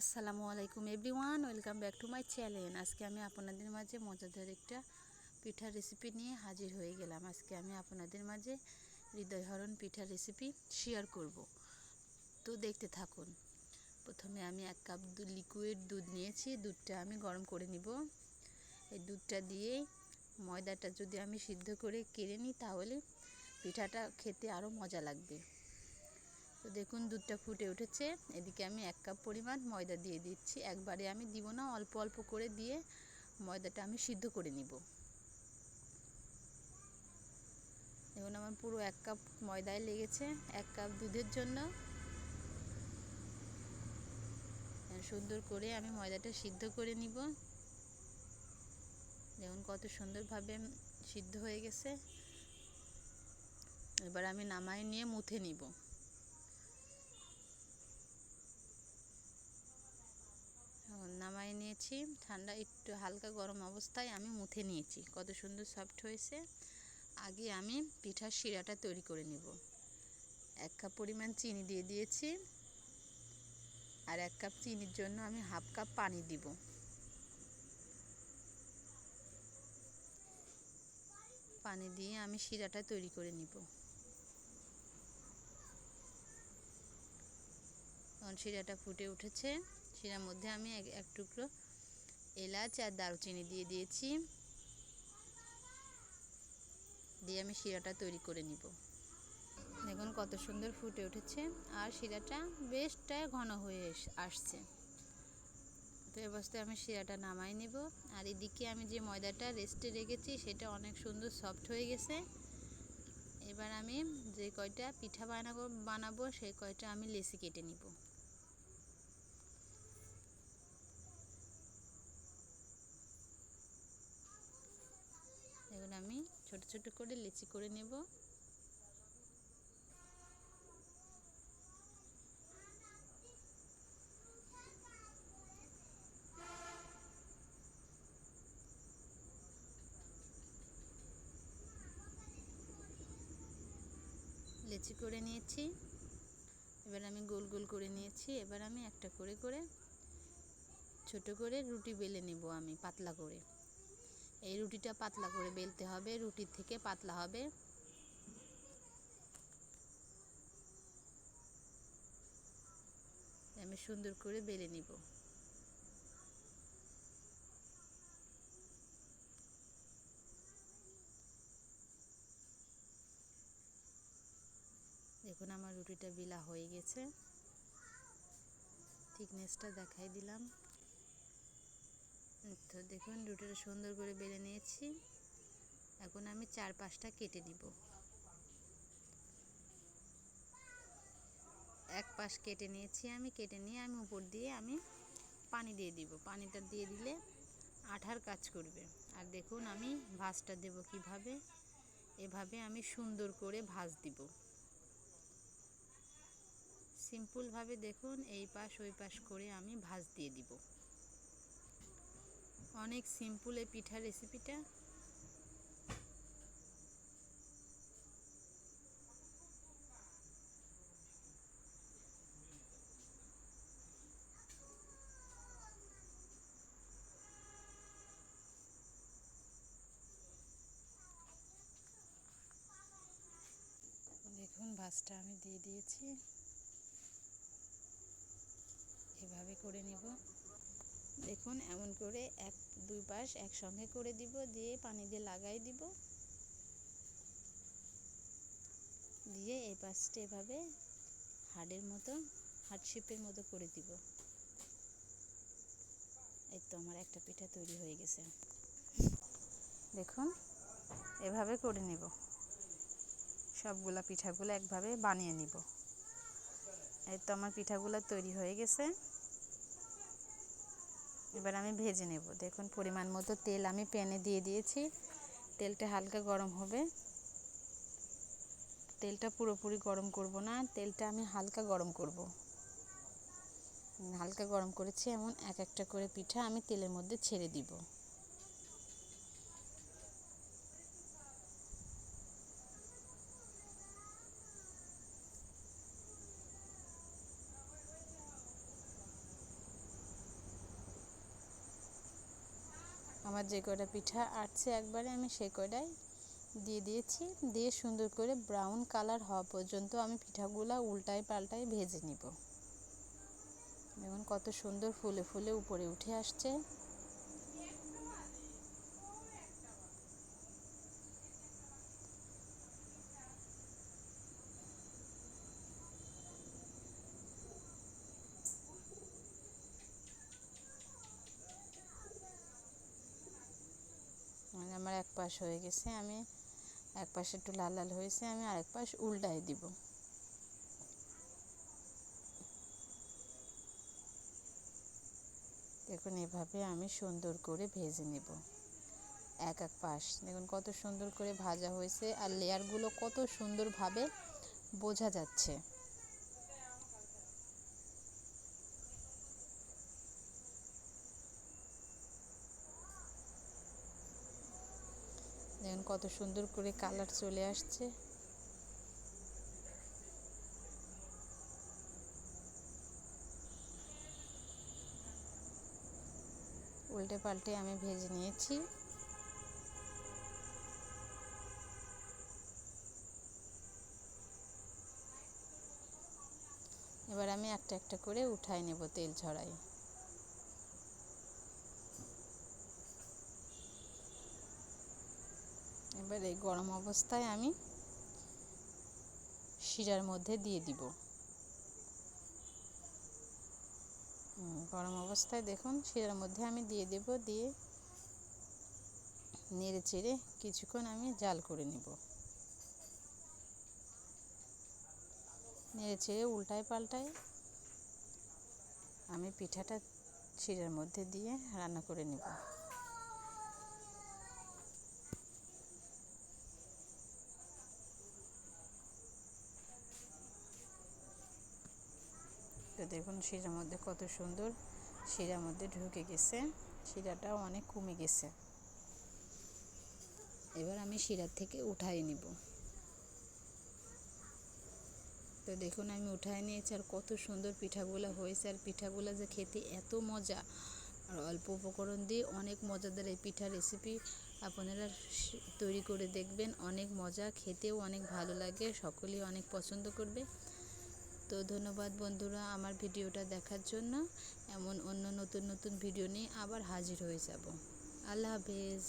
আসসালামু আলাইকুম everyone, welcome back to my channel. আজকে আমি আপনাদের মাঝে মজাদার একটা পিঠার রেসিপি নিয়ে হাজির হয়ে গেলাম। আজকে আমি আপনাদের মাঝে হৃদয়হরণ পিঠার রেসিপি শেয়ার করব। তো দেখতে থাকুন। প্রথমে আমি এক কাপ লিকুইড দুধ নিয়েছি। দুধটা আমি গরম করে নিব। এই দুধটা দিয়ে ময়দাটা যদি আমি সিদ্ধ করে কেড়ে নিই, তাহলে পিঠাটা খেতে আরও মজা লাগবে। তো দেখুন, দুধটা ফুটে উঠেছে। এদিকে আমি এক কাপ পরিমাণ ময়দা দিয়ে দিচ্ছি। একবারে আমি দিব না, অল্প অল্প করে দিয়ে ময়দাটা আমি সিদ্ধ করে নিব। দেখুন, আমার পুরো এক কাপ ময়দায় লেগেছে, এক কাপ দুধের জন্য। সুন্দর করে আমি ময়দাটা সিদ্ধ করে নিব। দেখুন, কত সুন্দরভাবে সিদ্ধ হয়ে গেছে। এবার আমি নামাই নিয়ে মুথে নিব নামাই নিয়েছি ঠান্ডা একটু হালকা গরম অবস্থায় আমি মুথে নিয়েছি। কত সুন্দর সফট হয়েছে। আগে আমি পিঠার শিরাটা তৈরি করে নেব। এক কাপ পরিমাণ চিনি দিয়ে দিয়েছি। আর এক কাপ চিনির জন্য আমি হাফ কাপ পানি দিব। পানি দিয়ে আমি শিরাটা তৈরি করে নিব। শিরাটা ফুটে উঠেছে। শিরার মধ্যে আমি এক টুকরো এলাচ আর দারুচিনি দিয়ে দিয়েছি। দিয়ে আমি শিরাটা তৈরি করে নিব। দেখুন কত সুন্দর ফুটে উঠেছে আর শিরাটা বেশটাই ঘন হয়ে আসছে। তো অবস্থায় আমি শিরাটা নামাই নেব। আর এদিকে আমি যে ময়দাটা রেস্টে রেখেছি সেটা অনেক সুন্দর সফট হয়ে গেছে। এবার আমি যে কয়টা পিঠা বানাবো বানাবো সেই কয়টা আমি লেসি কেটে নিব। ছোট করে লিচি করে নেব। লেচি করে নিয়েছি। এবার আমি গোল গোল করে নিয়েছি। এবার আমি একটা করে করে ছোট করে রুটি বেলে নেব আমি, পাতলা করে। এই রুটিটা পাতলা করে বেলতে হবে রুটির থেকে পাতলা হবে। আমি সুন্দর করে বেলে নিব। দেখুন আমার রুটিটা বেলা হয়ে গেছে। থিকনেসটা দেখাই দিলাম। তো দেখুন, রুটিটা সুন্দর করে বেলে নিয়েছি। এখন আমি চার পাঁচটা কেটে দিব এক পাশ কেটে নিয়েছি আমি, কেটে নিয়ে আমি উপর দিয়ে আমি পানি দিয়ে দিব। পানিটা দিয়ে দিলে আঠার কাজ করবে। আর দেখুন, আমি ভাজটা দেব কীভাবে? এভাবে আমি সুন্দর করে ভাজ দিব। সিম্পলভাবে দেখুন, এই পাশ ওই পাশ করে আমি ভাজ দিয়ে দিব। অনেক সিম্পল এই পিঠা রেসিপিটা দেখুন ভাজটা আমি দিয়ে দিয়েছি। এভাবে করে নিব। দেখুন, এমন করে এক, দুই পাশ একসঙ্গে করে দিব, দিয়ে পানি দিয়ে লাগাই দিব। দিয়ে এই পাশটা এভাবে হাড়ের মতো হার্ট শেপের মতো করে দিব। এই তো আমার একটা পিঠা তৈরি হয়ে গেছে। দেখুন, এভাবে করে নিব। সবগুলা পিঠাগুলো একভাবে বানিয়ে নিব। এই তো আমার পিঠাগুলো তৈরি হয়ে গেছে। এবার আমি ভেজে নেব। দেখুন, পরিমাণ মতো তেল আমি প্যানে দিয়ে দিয়েছি। তেলটা হালকা গরম হবে। তেলটা পুরোপুরি গরম করব না। তেলটা আমি হালকা গরম করব। হালকা গরম করেছি, এমন এক একটা করে পিঠা আমি তেলের মধ্যে ছেড়ে দিব। আমার যে কয়টা পিঠা আটছে একবারে আমি সেই কয়টাই দিয়ে দিয়েছি। দিয়ে সুন্দর করে ব্রাউন কালার হওয়া পর্যন্ত আমি পিঠাগুলো উল্টায় পাল্টায় ভেজে নিব। দেখুন কত সুন্দর ফুলে ফুলে উপরে উঠে আসছে মানে আমার এক পাশ হয়ে গেছে, আমি এক পাশে একটু লাল লাল হয়েছে, আমি আরেক পাশ উল্টায় দিব। দেখুন, এভাবে আমি সুন্দর করে ভেজে নেব। এক এক পাশ। দেখুন, কত সুন্দর করে ভাজা হয়েছে, আর লেয়ারগুলো কত সুন্দরভাবে বোঝা যাচ্ছে। দেখুন কত সুন্দর করে কালার চলে আসছে। উল্টে পাল্টে আমি ভেজে নিয়েছি। এবার আমি একটা একটা করে উঠাই নেব তেল ছড়াই এবার এই গরম অবস্থায় আমি শিরার মধ্যে দিয়ে দিব। গরম অবস্থায় দেখুন, শিরার মধ্যে আমি দিয়ে দেব, দিয়ে নেড়ে চেড়ে কিছুক্ষণ আমি জাল করে নেব। নেড়ে চেড়ে উল্টায় পাল্টায় আমি পিঠাটা শিরার মধ্যে দিয়ে রান্না করে নেব। তো দেখুন শিরার মধ্যে কত সুন্দর শিরার মধ্যে ঢুকে গেছে। শিরাটাও অনেক কমে গেছে। এবার আমি শিরার থেকে উঠাই নিব। তো দেখুন আমি উঠাই নিয়েছি আর কত সুন্দর পিঠাগুলো হয়েছে। আর পিঠাগুলো যে খেতে এত মজা। আর অল্প উপকরণ দিয়ে অনেক মজাদার এই পিঠা রেসিপি আপনারা তৈরি করে দেখবেন। অনেক মজা, খেতেও অনেক ভালো লাগে। সকলেই অনেক পছন্দ করবে। তো ধন্যবাদ বন্ধুরা আমার ভিডিওটা দেখার জন্য। এমন অন্য নতুন নতুন ভিডিও নিয়ে আবার হাজির হয়ে যাব। আল্লাহ হাফেজ।